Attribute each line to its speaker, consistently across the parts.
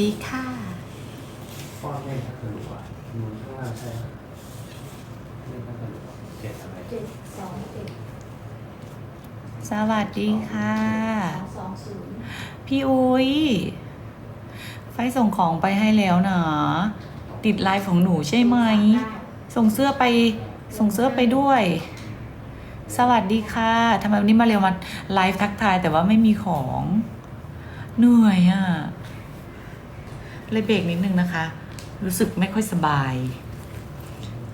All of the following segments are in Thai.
Speaker 1: ดีค่ะ
Speaker 2: ป้อนเลขพัสดุอะนูนข้างล่างใช่ไหมเลขพัสดุอะเจ็ดอะไร
Speaker 3: เจ็ดสองเจ็ด
Speaker 1: สวัสดีค่ะ
Speaker 3: สองสองศูนย์
Speaker 1: พี่อุ้ย ไฟส่งของไปให้แล้วนะติดไลฟ์ของหนูใช่ไหม ส่งเสื้อไป ส่งเสื้อไปด้วย สวัสดีค่ะทำไมวันนี้มาเร็วมาไลฟ์ทักทายแต่ว่าไม่มีของ เหนื่อยอะ่ะ เลยเบรกนิดนึงนะคะ รู้สึกไม่ค่อยสบาย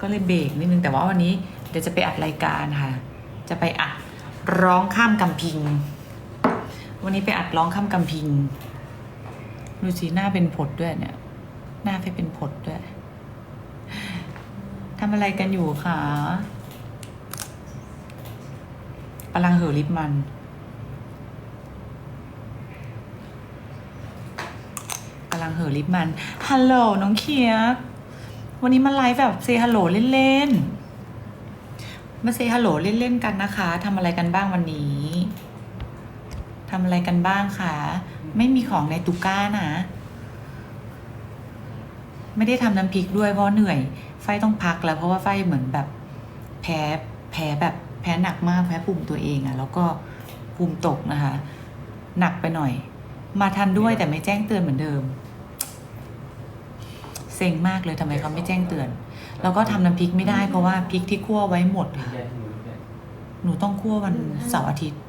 Speaker 1: ก็เลยเบรกนิดนึงแต่ว่าวันนี้เดี๋ยวจะไปอัดรายการค่ะ จะไปอัดร้องข้ามกำพิง วันนี้ไปอัดร้องข้ามกำพิงดูสิหน้าเป็นผดด้วยเนี่ย หน้าไปเป็นผดด้วยทำอะไรกันอยู่คะกำลังเห่อลิปมัน กำ ลังเห่อลิปมัน ฮัลโหลน้องเคียกวันนี้มาไลฟ์แบบเซฮัลโหลเล่นๆ มาเซฮัลโหลเล่นๆกันนะคะทำอะไรกันบ้างวันนี้ทำอะไรกันบ้างคะ ไม่มีของในตุก้านะ ไม่ได้ทำน้ำพริกด้วยเพราะเหนื่อย ไฟต้องพักแล้วเพราะว่าไฟเหมือนแบบแพ้แพ้แบบแพ้หนักมากแพ้ภูมิตัวเองอะแล้วก็ภูมิตกนะคะ หนักไปหน่อย มาทันด้วยแต่ไม่แจ้งเตือนเหมือนเดิม เซ็งมากเลยทำไมเขาไม่แจ้งเตือน แล้วก็ทำน้ำพริกไม่ได้เพราะว่าพริกที่คั่วไว้หมดค่ะ
Speaker 2: แย
Speaker 1: หนูต้องคั่ววันเสาร์อาทิตย์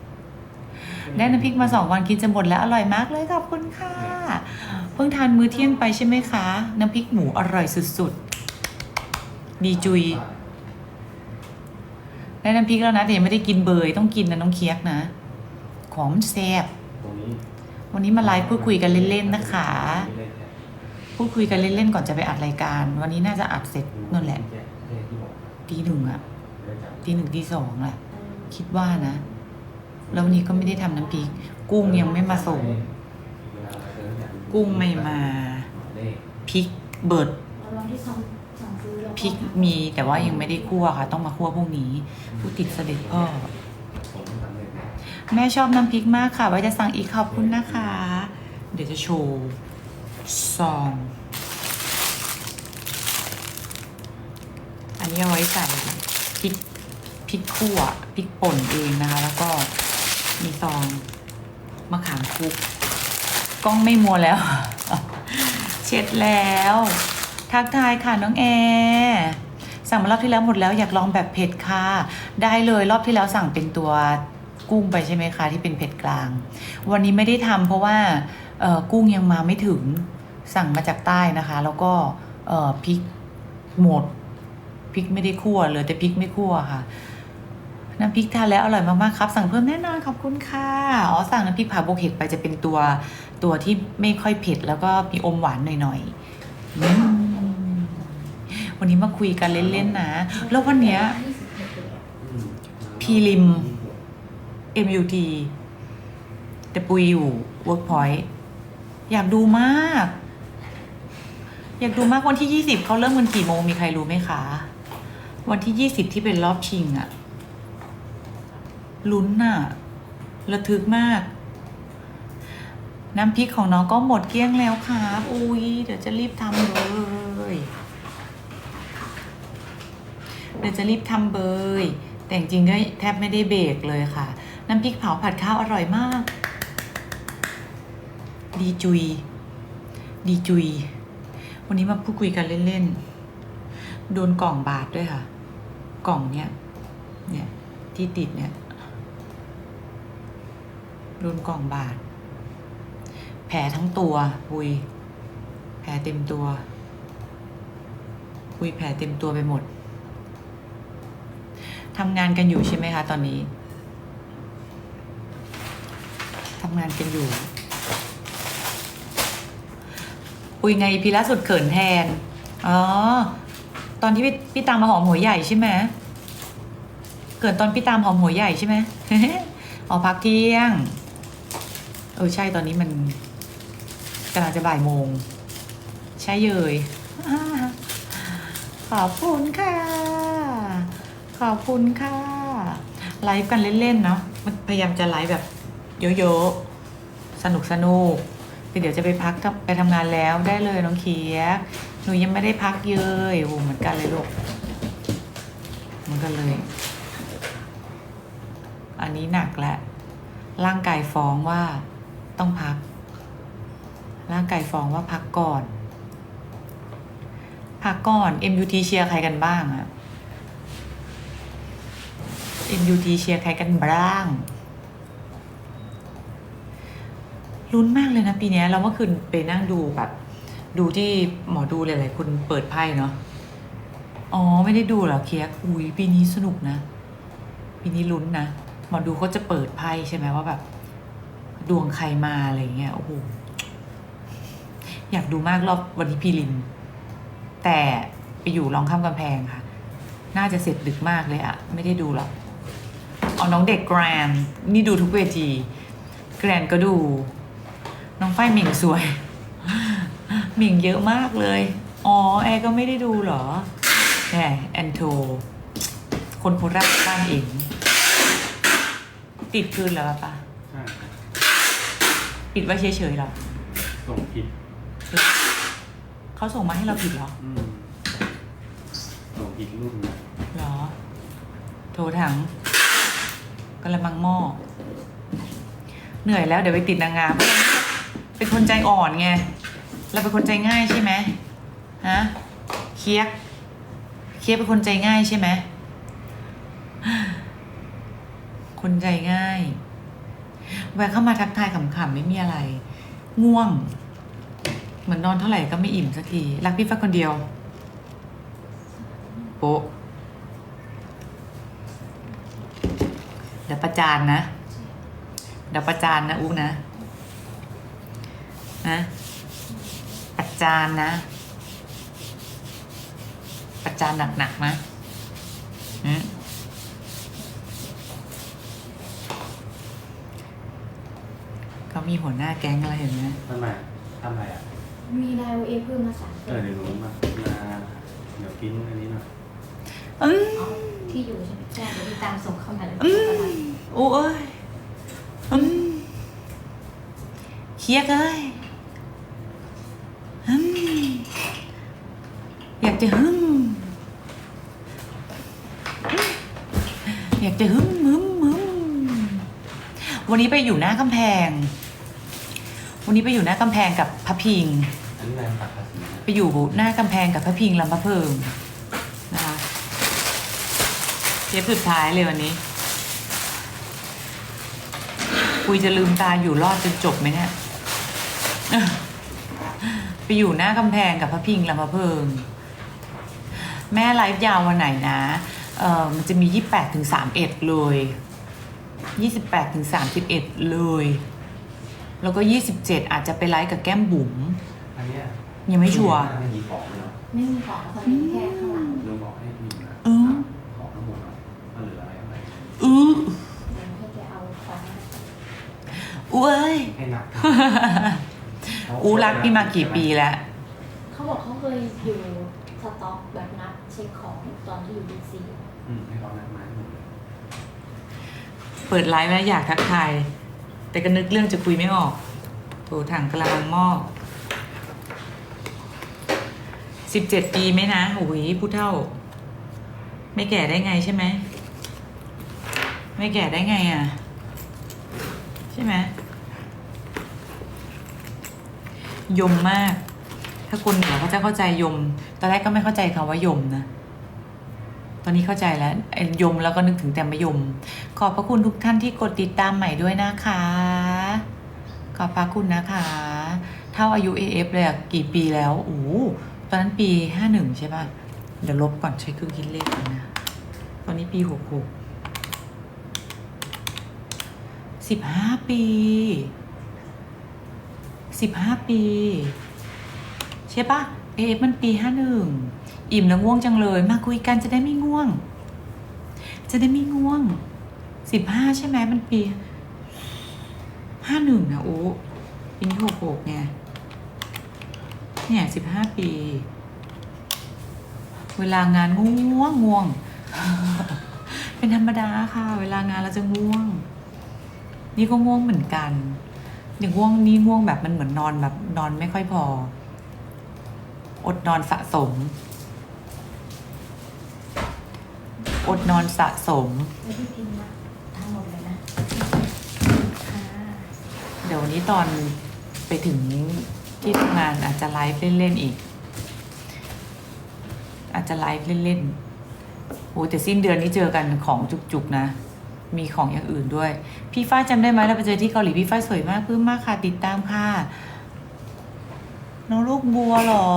Speaker 1: ได้น้ำพริกมาสองวันกินจะหมดแล้วอร่อยมากเลยขอบคุณค่ะเพิ่งทานมื้อเที่ยงไปใช่ไหมคะ น้ำพริกหมูอร่อยสุดๆดีจุยได้น้ำพริกแล้วนะแต่ยังไม่ได้กินเบยต้องกินนะน้องเคียกนะของมันแซ่บวันนี้มาไลฟ์พูดคุยกันเล่นๆนะคะ พูดคุยกันเล่นๆก่อนจะไปอัดรายการ วันนี้น่าจะอัดเสร็จนั่นแหละ
Speaker 2: เลขที่บอก
Speaker 1: ตีหนึ่งอะตีหนึ่งตีสองแหละ คิดว่านะ แล้ววันนี้ก็ไม่ได้ทำน้ำพริก กุ้งยังไม่มาส่ง กุ้งไม่มาพริกเบิด
Speaker 3: เราลองที่สั่งสั่งซื้อแล้ว
Speaker 1: พริกมีแต่ว่ายังไม่ได้คั่วค่ะ ต้องมาคั่วพรุ่งนี้ผู้ติดเสด็จพ่อแม่ชอบน้ำพริกมากค่ะ ไว้จะสั่งอีกขอบคุณนะคะ เดี๋ยวจะโชว์ ซอง อันนี้เอาไว้ใส่พริกพริกขั่วพริกป่นเองนะคะ แล้วก็มีซองมะขามคุก กล้องไม่มัวแล้ว เช็ดแล้ว ทักทายค่ะน้องแอร์สั่งมารอบที่แล้วหมดแล้วอยากลองแบบเผ็ดค่ะ ได้เลยรอบที่แล้วสั่งเป็นตัวกุ้งไปใช่ไหมคะที่เป็นเผ็ดกลาง วันนี้ไม่ได้ทำเพราะว่ากุ้งยังมาไม่ถึง สั่งมาจากใต้นะคะ แล้วก็พริกหมดพริกไม่ได้คั่วเหลยแต่พริกไม่คั่วค่ะน้ำพริกทานแล้วอร่อยมากๆครับ สั่งเพิ่มแน่นอนขอบคุณค่ะอ๋อสั่งน้ำพริกผักโบกเห็ดไปจะเป็นตัวตัวที่ไม่ค่อยเผ็ดแล้วก็มีอมหวานหน่อยๆวันนี้มาคุยกันเล่นๆนะ แล้ววันเนี้ยพีริม MUT แต่ปุยอยู่ Workpoint อยากดูมาก อยากดูมากวันที่ยี่สิบเขาเริ่มกันกี่โมงมีใครรู้ไหมคะ วันที่ยี่สิบที่เป็นรอบชิงอะลุ้นน่ะระทึกมาก น้ำพริกของน้องก็หมดเกลี้ยงแล้วครับอุ้ยเดี๋ยวจะรีบทำเลยเดี๋ยวจะรีบทำเบย แต่จริงก็แทบไม่ได้เบรกเลยค่ะ น้ำพริกเผาผัดข้าวอร่อยมาก ดีจุย ดีจุย วันนี้มาพูดคุยกันเล่นๆ โดนกล่องบาดด้วยค่ะ กล่องเนี้ย เนี่ย ที่ติดเนี่ย โดนกล่องบาด แผลทั้งตัวปุย แผลเต็มตัวปุยแผลเต็มตัวไปหมด ทำงานกันอยู่ใช่ไหมคะตอนนี้ ทำงานกันอยู่ ปุยไงพีล่าสุดเขินแทน อ๋อ ตอนที่พี่พี่ตามมาหอมหัวใหญ่ใช่ไหมเกิดตอนพี่ตามหอมหัวใหญ่ใช่ไหมอ๋อพักเที่ยง เออใช่ตอนนี้มันกำลังจะบ่ายโมง ใช่เยยขอบคุณค่ะ ขอบคุณค่ะ ไลฟ์กันเล่นๆเนาะ มันพยายามจะไลฟ์แบบเยอะๆ สนุกสนุก คือเดี๋ยวจะไปพักกับไปทำงานแล้วได้เลยน้องเคียกหนูยังไม่ได้พักเยยโอ้เหมือนกันเลยลูกเหมือนกันเลย อันนี้หนักแล้วร่างกายฟ้องว่าต้องพัก ร่างกายฟ้องว่าพักก่อน พักก่อน MUT เชียร์ใครกันบ้างอะ MUT เชียร์ใครกันบ้าง ลุ้นมากเลยนะปีนี้เราเมื่อคืนไปนั่งดูแบบ ดูที่หมอดูหลายๆคนเปิดไพ่เนาะอ๋อไม่ได้ดูเหรอเคียกอุ้ยปีนี้สนุกนะ ปีนี้ลุ้นนะหมอดูเขาจะเปิดไพ่ใช่ไหมว่าแบบ ดวงใครมาอะไรเงี้ยโอ้โหอยากดูมากรอบวันที่พีริมแต่ไปอยู่ร้องข้ามกำแพงค่ะ น่าจะเสร็จดึกมากเลยอะไม่ได้ดูหรอกเอาน้องเด็กแกรนนี่ดูทุกเวที แกรนก็ดู น้องฝ้ายหมิงสวย หมิงเยอะมากเลย อ๋อ แอร์ก็ไม่ได้ดูเหรอแหมแอนโท คนโคราชบ้านเองติดคืนแล้วปะ
Speaker 2: ใช่ครับ
Speaker 1: ปิดไว้เฉยๆหรอ
Speaker 2: ส่งผิด
Speaker 1: เขาส่งมาให้เราผิดเหรอ
Speaker 2: อืมส่งผิดรุ่นนะ
Speaker 1: เหรอ โทรถังกระมังหม้อเหนื่อยแล้วเดี๋ยวไปติดนางงาม เป็นคนใจอ่อนไง เราเป็นคนใจง่ายใช่ไหมฮะเคียกเคียกเป็นคนใจง่ายใช่ไหมคนใจง่าย แวะเข้ามาทักทายขำๆไม่มีอะไร ง่วง เหมือนนอนเท่าไหร่ก็ไม่อิ่มสักที รักพี่ฟ้าคนเดียว โป๊ะเดี๋ยวประจานนะเดี๋ยวประจานนะอุ๊นะ นะประจานนะ ประจานหนักๆนะอืมเขามีหัวหน้าแก๊งอะไรเห็นไหม
Speaker 2: ทำไมทำไมอะ
Speaker 3: มีไดโอเอเพิ่มมาสาม
Speaker 2: เออเดี๋ยวหนูมามาเดี๋ยวกินอันนี้หน่อย
Speaker 1: อืม
Speaker 3: เอาที่อยู่ใช่ไหมใช่เดี๋ยวพี่ตามส่งเข้ามาเลย
Speaker 1: อืมโอ้เอ้ยอืมเครียดเอ้ยอืมอยาก จะหึมอยากจะหึมหึมหึมวันนี้ไปอยู่หน้ากำแพง วันนี้ไปอยู่หน้ากำแพงกับพระพิง
Speaker 2: อันนี้แรงตัดภาษีนะ
Speaker 1: ไปอยู่หน้ากำแพงกับพระพิงลำพระเพิงนะคะเทปสุดท้ายเลยวันนี้ คุยจะลืมตาอยู่รอดจนจบไหมเนี่ย ไปอยู่หน้ากำแพงกับพระพิงลำพระเพิง แม่ไลฟ์ยาววันไหนนะเออมันจะมี 28ถึง31 เลย 28ถึง31 เลย แล้วก็ 27 อาจจะไปไลฟ์กับแก้มบุ๋ม
Speaker 2: อันเนี้ย
Speaker 1: ยังไม่ชัวร์
Speaker 2: ไม่มีของเลยเนาะ
Speaker 3: ไม่มีของเขาเล่นแค่ข้างหลัง
Speaker 2: ลุงบอกให้มีนะ
Speaker 1: เออ
Speaker 2: ของทั้งหมดเนาะมันเหลืออะไรอะไร
Speaker 1: อือ
Speaker 3: เดี๋ยวให้แกเอาของ
Speaker 1: อุ้ย
Speaker 2: ให้นับ
Speaker 1: อูรักพี่มากี่ปีแล้ว
Speaker 3: เขาบอกเขาเคยอยู่สต็อกแบบนับเช็คของตอนที่อยู่ดีซี
Speaker 2: อืมให้เขานับมาให้หมดเลย
Speaker 1: เปิดไลฟ์แล้วอยากทักทาย แต่ก็นึกเรื่องจะคุยไม่ออกโถถังกระมังหม้อสิบเจ็ดปีไหมนะโอ้ยผู้เท่า ไม่แก่ได้ไงใช่ไหม ไม่แก่ได้ไงอะ ใช่ไหมยมมาก ถ้าคนเหนือเขาจะเข้าใจยม ตอนแรกก็ไม่เข้าใจคำว่ายมนะ ตอนนี้เข้าใจแล้วยมแล้วก็นึกถึงแต่มะยม ขอบพระคุณทุกท่านที่กดติดตามใหม่ด้วยนะคะ ขอบพระคุณนะคะ เท่าอายุ AF เลยอะกี่ปีแล้วโอ้ตอนนั้นปีห้าหนึ่งใช่ป่ะ เดี๋ยวลบก่อนใช้เครื่องคิดเลขก่อนนะ ตอนนี้ปีหกหกสิบห้าปีสิบห้าปี ช่ปะเอฟมันปีห้าหนึ่งอิ่มแล้วง่วงจังเลย มาคุยกันจะได้ไม่ง่วง จะได้ไม่ง่วงสิบห้าใช่ไหมมันปีห้าหนึ่งนะโอ้ปีนี้หกหกไงเนี่ยสิบห้าปี เวลางานง่วงง่วง เป็นธรรมดาค่ะ เวลางานเราจะง่วง นี่ก็ง่วงเหมือนกันอย่างง่วงนี่ง่วงแบบมันเหมือนนอนแบบนอนไม่ค่อยพอ อดนอนสะสม อดนอนสะสม
Speaker 3: แล้วพี่พิมพ์มาทั้งหมดเลยนะค่ะ
Speaker 1: เดี๋ยววันนี้ตอนไปถึงที่ทำงานอาจจะไลฟ์เล่นๆอีก อาจจะไลฟ์เล่นๆโอ้แต่สิ้นเดือนนี้เจอกันของจุกๆนะ มีของอย่างอื่นด้วย พี่ฝ้ายจำได้ไหมเราไปเจอที่เกาหลีพี่ฝ้ายสวยมากปลื้มมากค่ะติดตามค่ะ น้องลูกบัวเหรอ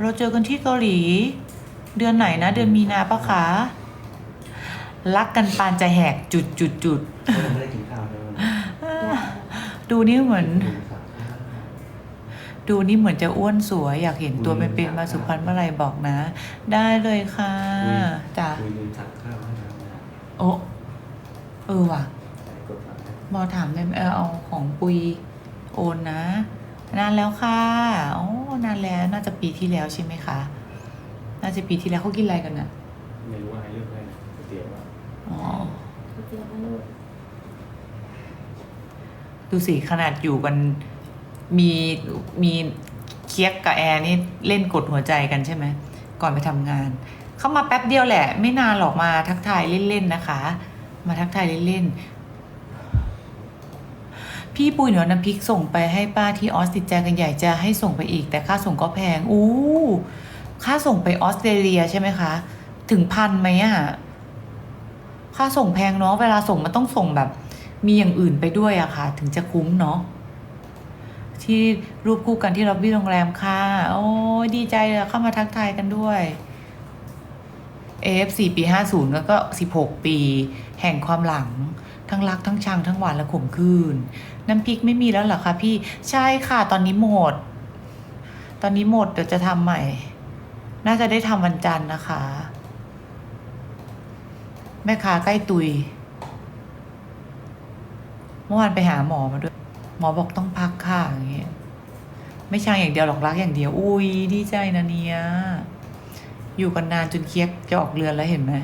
Speaker 1: เราเจอกันที่เกาหลี เดือนไหนนะ เดือนมีนาปะคะ รักกันปานจะแหกจุดจุดจุด
Speaker 2: เขายังไม่ได้กินข้าวเลยวันนี้
Speaker 1: ดูนี่เหมือน
Speaker 2: กินข้าว
Speaker 1: ดูนี่เหมือนจะอ้วนสวย อยากเห็นตัวเป็นๆมาสุพรรณเมื่อไหรบอกนะ ได้เลยค่ะจ้ะ
Speaker 2: คุยลืมสั่งข้าวให้น้ำนะ
Speaker 1: โอ้เออว่ะ
Speaker 2: ใส่กดสั่งให้
Speaker 1: หมอถามได้ไหมเออเอาของปุยโอนนะ นานแล้วค่ะอ๋อนานแล้วน่าจะปีที่แล้วใช่ไหมคะ น่าจะปีที่แล้วเขากินอะไรกันน่ะ
Speaker 2: ไม่รู้ว่าให้เลือกได้นะก๋วยเตี๋ยวอะ
Speaker 1: อ๋อ
Speaker 3: ก๋วยเตี๋ยวนะลูก
Speaker 1: ดูสิขนาดอยู่กันมีมีเคียกกับแอร์นี่เล่นกดหัวใจกันใช่ไหม ก่อนไปทำงาน เข้ามาแป๊บเดียวแหละ ไม่นานหรอกมาทักทายเล่นๆนะคะ มาทักทายเล่นๆ พี่ปุยเหนือน้ำพริกส่งไปให้ป้าที่ออสติดใจกันใหญ่จะให้ส่งไปอีก แต่ค่าส่งก็แพงอู้ค่าส่งไปออสเตรเลียใช่ไหมคะ ถึงพันไหมอะค่าส่งแพงเนาะเวลาส่งมันต้องส่งแบบ มีอย่างอื่นไปด้วยอะค่ะ ถึงจะคุ้มเนาะที่รูปคู่กันที่ล็อบบี้โรงแรมค่ะโอ้ดีใจเลยเข้ามาทักทายกันด้วย AF4 ปี50แล้วก็16ปี แห่งความหลังทั้งรักทั้งชังทั้งหวานและขมขื่น น้ำพริกไม่มีแล้วเหรอคะพี่ใช่ค่ะตอนนี้หมด ตอนนี้หมดเดี๋ยวจะทำใหม่ น่าจะได้ทำวันจันทร์นะคะ แม่ค้าใกล้ตุย เมื่อวานไปหาหมอมาด้วย หมอบอกต้องพักค่ะอย่างเงี้ยไม่ช่างอย่างเดียวหรอกรักอย่างเดียว อุ้ยดีใจนะเนี่ยอยู่กันนานจนเคียกจะออกเรือนแล้วเห็นไหม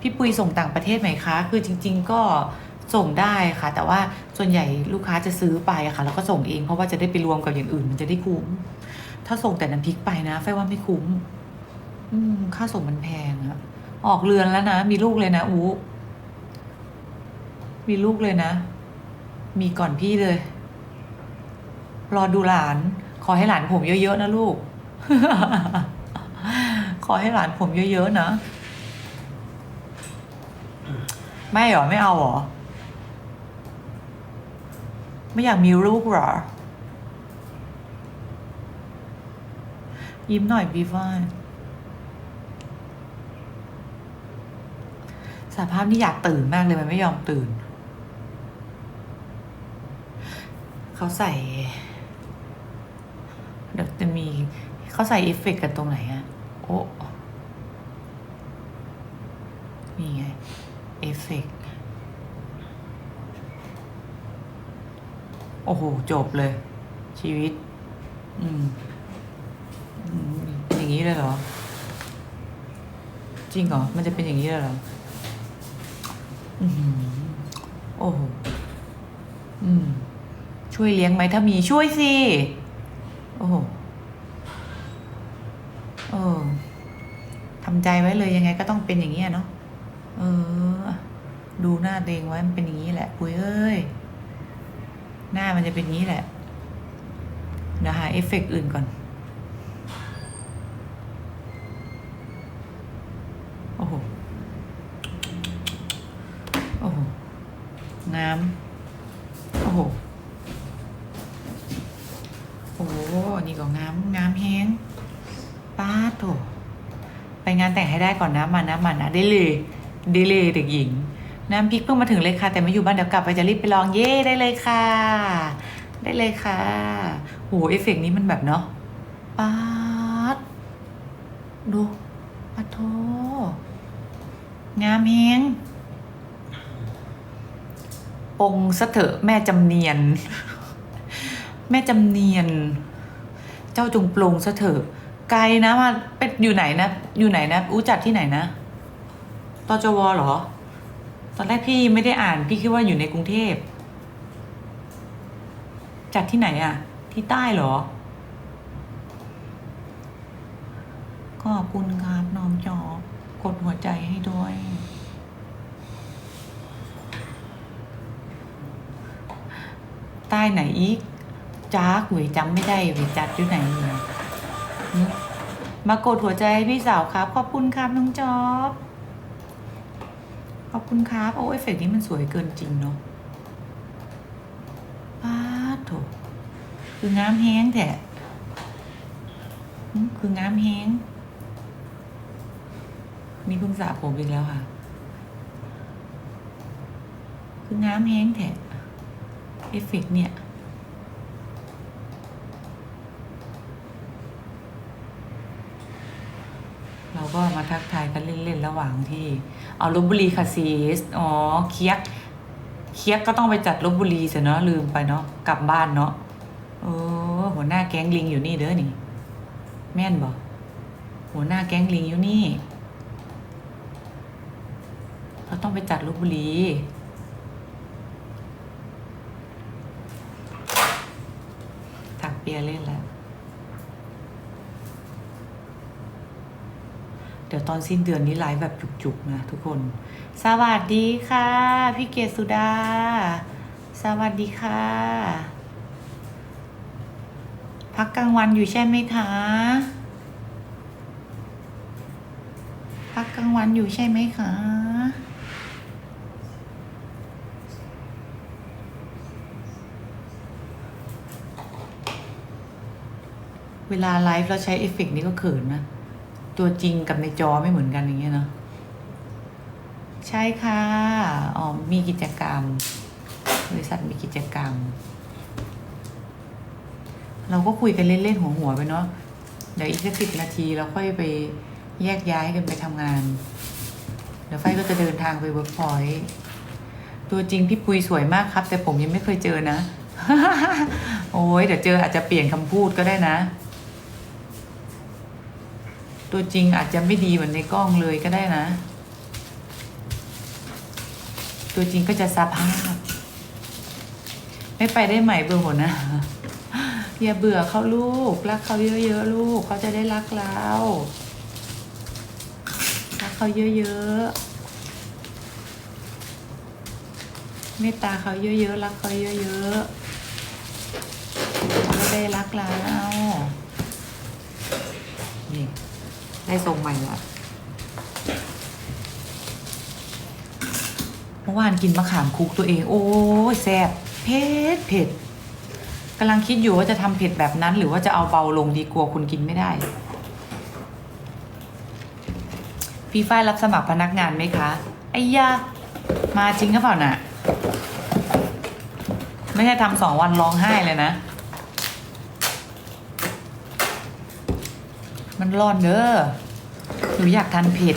Speaker 1: พี่ปุยส่งต่างประเทศไหมคะ คือจริง ๆ ก็ ส่งได้ค่ะ แต่ว่าส่วนใหญ่ลูกค้าจะซื้อไปอะค่ะแล้วก็ส่งเองเพราะว่าจะได้ไปรวมกับอย่างอื่น มันจะได้คุ้ม ถ้าส่งแต่น้ำพริกไปนะไฟว่าไม่คุ้ม อืม ค่าส่งมันแพงอะออกเรือนแล้วนะมีลูกเลยนะอู้มีลูกเลยนะ มีก่อนพี่เลย รอดูหลาน ขอให้หลานผมเยอะๆนะลูก ขอให้หลานผมเยอะๆนะ ไม่หรอ ไม่เอาหรอ ไม่อยากมีลูกหรอ ยิ้มหน่อยบีฟอนสภาพนี่อยากตื่นมากเลยมันไม่ยอมตื่น เขาใส่ เดี๋ยวจะมีเขาใส่เอฟเฟกต์กันตรงไหนอะโอ้นี่ไง เอฟเฟก โอ้โห จบเลย ชีวิต อืม อย่างนี้เลยเหรอ จริงเหรอ มันจะเป็นอย่างนี้เลยเหรอ อือหือโอ้โห อืม ช่วยเลี้ยงไหมถ้ามีช่วยสิ โอ้โหเออทำใจไว้เลยยังไงก็ต้องเป็นอย่างนี้เนาะ เออ ดูหน้าตัวเองไว้มันเป็นอย่างนี้แหละ ปุ้ยเอ้ย หน้ามันจะเป็นงนี้แหละเดี๋ยวหาเอฟเฟกต์อื่นก่อน โอ้โห โอ้โหงามโอ้โห โอ้โห นี่ก็งามงามแฮงป้าดโถไปงานแต่งให้ได้ก่อนนะมานะมานะได้เลยได้เลยเด็กหญิง น้ำพริกเพิ่งมาถึงเลยค่ะแต่ไม่อยู่บ้านเดี๋ยวกลับไปจะรีบไปลองเย่ได้เลยค่ะ ได้เลยค่ะโหเอฟเฟกต์นี้มันแบบเนาะป้าดดูปะโทงามแฮงปงสะเถอะแม่จำเนียน แม่จำเนียน เจ้าจงปรงซะเถอะไกลนะมาเป็นอยู่ไหนนะ อยู่ไหนนะอู้จัดที่ไหนนะตจวเหรอ ตอนแรกพี่ไม่ได้อ่าน พี่คิดว่าอยู่ในกรุงเทพจัดที่ไหนอะที่ใต้เหรอ ขอบคุณครับน้องจอบกดหัวใจให้ด้วย ใต้ไหนอีกจ้าหวยจำไม่ได้หวยจัดอยู่ไหนเลยมากดหัวใจให้พี่สาวครับ ขอบคุณครับน้องจอบ อบคุณครับโอ้เอฟเฟกต์นี้มันสวยเกินจริงเนาะป้าโถคืองามแห้งแท้คืองามแห้งนี่เพิ่งสระผมอีกแล้วค่ะ คืองามแห้งแท้เอฟเฟกต์เนี่ย เรา ก็มาทักทายกันเล่นๆระหว่างที่เอาลบบุรีคาซีสอ๋อเคียกเคียกก็ต้องไปจัดลบบุรีเสียเนาะลืมไปเนาะกลับบ้านเนาะเออหัวหน้าแก๊งลิงอยู่นี่เด้อนี่ แม่นบอกหัวหน้าแก๊งลิงอยู่นี่เราต้องไปจัดลบบุรีถักเปียเล่นแล้ว ดี๋ยวตอนสิ้นเดือนนี้ไลฟ์แบบจุกๆนะทุกคน สวัสดีค่ะ พี่เกศสุดา สวัสดีค่ะ พักกลางวันอยู่ใช่ไหมคะ พักกลางวันอยู่ใช่ไหมคะเวลาไลฟ์เราใช้เอฟเฟกนี้ก็เขินนะ ตัวจริงกับในจอไม่เหมือนกันอย่างเงี้ยเนาะใช่ค่ะอ๋อมีกิจกรรม บริษัทมีกิจกรรม เราก็คุยกันเล่นๆหัวหัวๆไปเนาะเดี๋ยวอีกสักสิบนาทีเราค่อยไปแยกย้ายกันไปทำงาน เดี๋ยวไฟก็จะเดินทางไปเวิร์กพอยต์ตัวจริงพี่ปุยสวยมากครับ แต่ผมยังไม่เคยเจอนะ โอ้ยเดี๋ยวเจออาจจะเปลี่ยนคำพูดก็ได้นะ ตัวจริงอาจจะไม่ดีเหมือนในกล้องเลยก็ได้นะ ตัวจริงก็จะสภาพ ไม่ไปได้ไหม่เบื่อหัวหนะอย่าเบื่อเขาลูก รักเขาเยอะๆลูกเขาจะได้รักเรารักเขาเยอะๆเมตตาเขาเยอะๆรักเขาเยอะๆเขาจะได้รักเรานี่ ได้ทรงใหม่ละเมื่อวานกินมะขามคุกตัวเอง โอ้ยแซ่บเผ็ดเผ็ดกำลังคิดอยู่ว่าจะทำเผ็ดแบบนั้น หรือว่าจะเอาเบาลงดีกลัวคุณกินไม่ได้ พี่ฝ้ายรับสมัครพนักงานไหมคะไอ้ยามาจริงหรือเปล่าน่ะ ไม่ใช่ทำสองวันร้องไห้เลยนะ มันร้อนเด้อ หนูอยากทานเผ็ด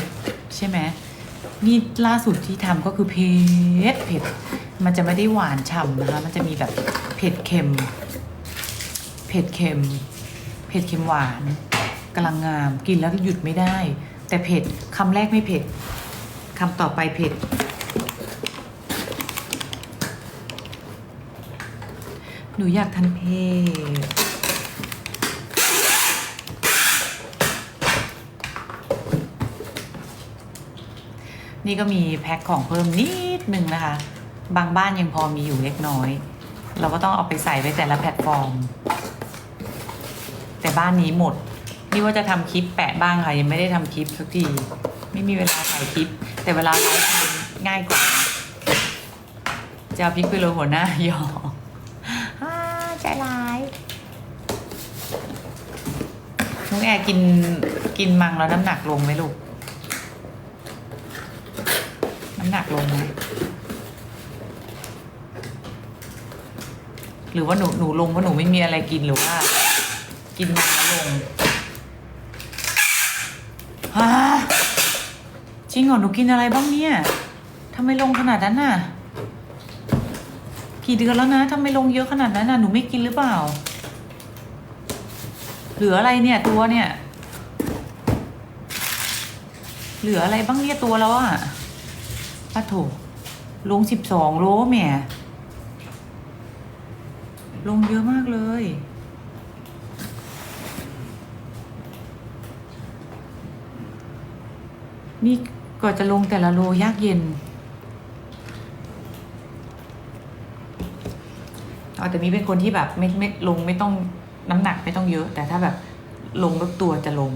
Speaker 1: ใช่ไหมนี่ล่าสุดที่ทำก็คือเผ็ดเผ็ด มันจะไม่ได้หวานฉ่ำนะคะ มันจะมีแบบเผ็ดเค็ม เผ็ดเค็ม เผ็ดเค็มหวานกำลังงาม กินแล้วหยุดไม่ได้ แต่เผ็ดคำแรกไม่เผ็ดคำต่อไปเผ็ด หนูอยากทานเผ็ด นี่ก็มีแพ็คของเพิ่มนิดนึงนะคะ บางบ้านยังพอมีอยู่เล็กน้อย เราก็ต้องเอาไปใส่ไว้แต่ละแพลตฟอร์ม แต่บ้านนี้หมด นี่ว่าจะทำคลิปแปะบ้างค่ะ ยังไม่ได้ทำคลิปสักที ไม่มีเวลาถ่ายคลิป แต่เวลาไลฟ์มันง่ายกว่า จะเอาพริกไปโรยหัวหน้าหยอกฮ่าใจร้ายน้องแอร์กินกินมังแล้วน้ำหนักลงไหมลูก น้ำหนักลงไหมหรือว่าหนูหนูลงเพราะหนูไม่มีอะไรกินหรือว่า กินมาแล้วลงฮะจริงเหรอหนูกินอะไรบ้างเนี่ยทำไมลงขนาดนั้นน่ะ กี่เดือนแล้วนะทำไมลงเยอะขนาดนั้นน่ะหนูไม่กินหรือเปล่าเหลืออะไรเนี่ยตัวเนี่ย เหลืออะไรบ้างเนี่ยตัวแล้วอะ ป้าโถลงสิบสองโลแหม่ลงเยอะมากเลย นี่ก่อนจะลงแต่ละโลยากเย็นอ๋อแต่มีเป็นคนที่แบบไม่ไม่ลงไม่ต้องน้ำหนักไม่ต้องเยอะ แต่ถ้าแบบลงแล้วตัวจะลง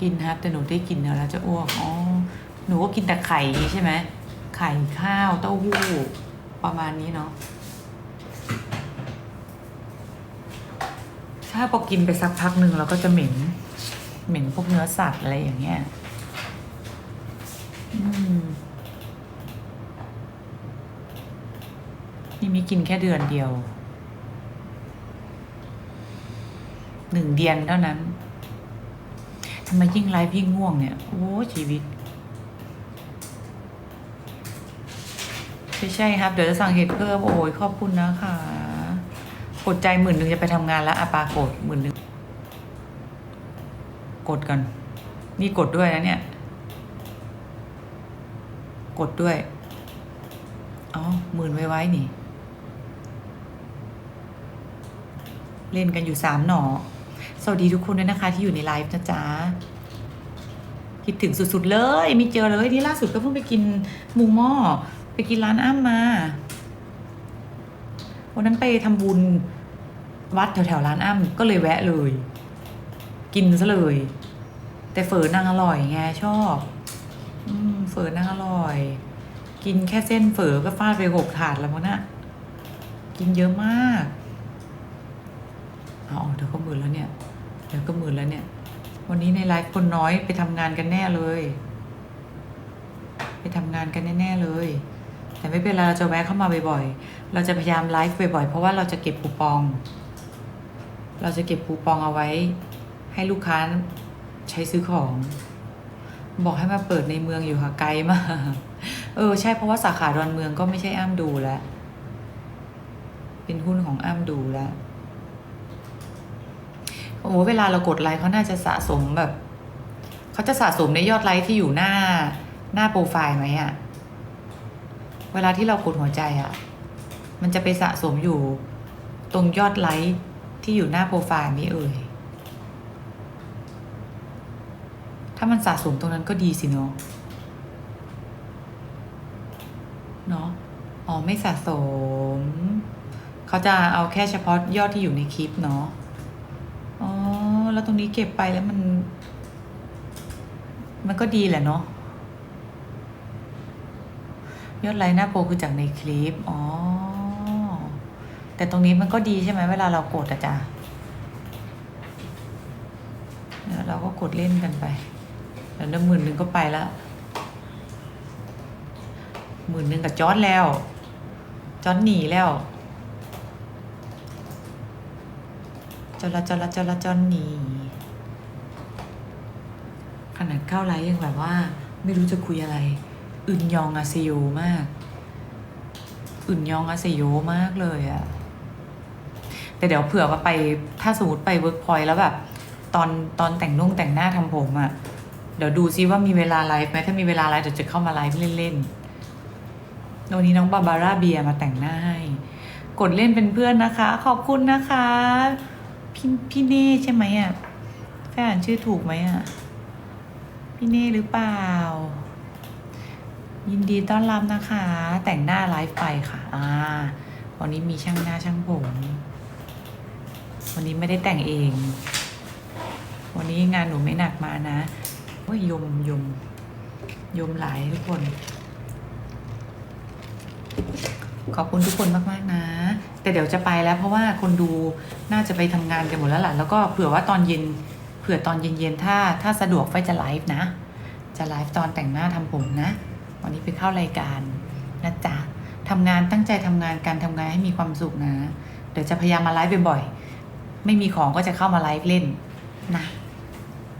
Speaker 1: กินครับแต่หนูได้กินเนื้อแล้วจะอ้วกอ๋อหนูก็กินแต่ไข่ใช่ไหมไข่ข้าวเต้าหู้ประมาณนี้เนาะถ้าพอกินไปสักพักหนึ่งเราก็จะเหม็น เหม็นพวกเนื้อสัตว์อะไรอย่างเงี้ยอืมนี่มีกินแค่เดือนเดียว หนึ่งเดือนเท่านั้น ทำไมยิ่งไลฟ์ยิ่งง่วงเนี่ย โอ้ชีวิตไม่ใช่ครับ เดี๋ยวจะสั่งเห็ดเพิ่ม โอ้ยขอบคุณนะคะกดใจหมื่นหนึ่งจะไปทำงานแล้วอาปากดหมื่นหนึ่งกดก่อนนี่กดด้วยนะเนี่ย กดด้วยอ๋อหมื่นไว้ไว้นี่ เล่นกันอยู่สามหนอ วัสดีทุกคนด้วยนะคะที่อยู่ในไลฟ์นะจ๊ะคิดถึงสุดๆเลยไม่เจอเลยนี่ล่าสุดก็เพิ่งไปกินหมูหม้อไปกินร้านอ้ำมาวันนั้นไปทำบุญวัดแถวๆร้านอ้ำก็เลยแวะเลย กินซะเลย แต่เฝอนางอร่อยไงชอบอืมเฝอนางอร่อย กินแค่เส้นเฝอก็ฟาดไปหกถาดแล้วมั้งน่ะกินเยอะมากเอเดี๋ยวก็มื่นแล้วเนี่ย เดี๋ยวก็หมื่นแล้วเนี่ย วันนี้ในไลฟ์คนน้อยไปทำงานกันแน่เลย ไปทำงานกันแน่ๆเลย แต่ไม่เป็นไรเราจะแวะเข้ามาบ่อยๆ เราจะพยายามไลฟ์บ่อยๆ เพราะว่าเราจะเก็บคูปอง เราจะเก็บคูปองเอาไว้ ให้ลูกค้าใช้ซื้อของ บอกให้มาเปิดในเมืองอยู่ค่ะไกลมากเออ ใช่เพราะว่าสาขาดอนเมืองก็ไม่ใช่อ้ามดูแล้ว เป็นหุ้นของอ้ามดูแล้ว อ้โหเวลาเรากดไลค์เขาน่าจะสะสมแบบเขาจะสะสมในยอดไลค์ที่อยู่หน้าหน้าโปรไฟล์ไหมอะเวลาที่เรากดหัวใจอะมันจะไปสะสมอยู่ตรงยอดไลค์ที่อยู่หน้าโปรไฟล์ไหมเอ่ย ถ้ามันสะสมตรงนั้นก็ดีสิเนาะ เนาะ อ๋อไม่สะสม เขาจะเอาแค่เฉพาะยอดที่อยู่ในคลิปเนาะ อ๋อ แล้วตรงนี้เก็บไปแล้วมัน มันก็ดีแหละเนาะ ยอดไลค์หน้าโปรคือจากในคลิป อ๋อ แต่ตรงนี้มันก็ดีใช่ไหมเวลาเรากดอะจ้ะเราก็กดเล่นกันไปเดี๋ยวหมื่นหนึ่งก็ไปแล้วหมื่นหนึ่งกับจอดแล้ว จอดหนีแล้ว จอละจอละจอละจอนหนีขนาดเข้าไลฟ์ยังแบบว่า ไม่รู้จะคุยอะไร อึนยองอาเซโยมาก อึนยองอาเซโยมากเลยอะแต่เดี๋ยวเผื่อว่าไปถ้าสมมติไปเวิร์กพอยต์แล้วแบบ ตอนตอนแต่งนุ่งแต่งหน้าทำผมอะเดี๋ยวดูซิว่ามีเวลาไลฟ์ไหมถ้ามีเวลาไลฟ์เดี๋ยวจะเข้ามาไลฟ์เล่นๆวันนี้น้องบาบาร่าเบียมาแต่งหน้าให้ กดเล่นเป็นเพื่อนนะคะ ขอบคุณนะคะ พี่พี่เน่ใช่ไหมอะแฟนอ่านชื่อถูกไหมอะ พี่เน่หรือเปล่า ยินดีต้อนรับนะคะ แต่งหน้าไลฟ์ไปค่ะ อ่า วันนี้มีช่างหน้าช่างผม วันนี้ไม่ได้แต่งเอง วันนี้งานหนูไม่หนักมานะโอ้ยยมยมยมหลายทุกคน ขอบคุณทุกคนมาก ๆ นะ แต่เดี๋ยวจะไปแล้ว เพราะว่าคนดูน่าจะไปทำงานกันหมดแล้วล่ะแล้วก็เผื่อว่าตอนเย็นเผื่อตอนเย็นๆถ้าถ้าสะดวกไฟจะไลฟ์นะ จะไลฟ์ตอนแต่งหน้าทำผมนะวันนี้ไปเข้ารายการนะจ๊ะทำงานตั้งใจทำงานการทำงานให้มีความสุขนะ เดี๋ยวจะพยายามมาไลฟ์บ่อยๆไม่มีของก็จะเข้ามาไลฟ์เล่นนะ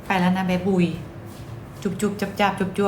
Speaker 1: ไปแล้วนะเบบุย จุบๆจับๆจุบๆ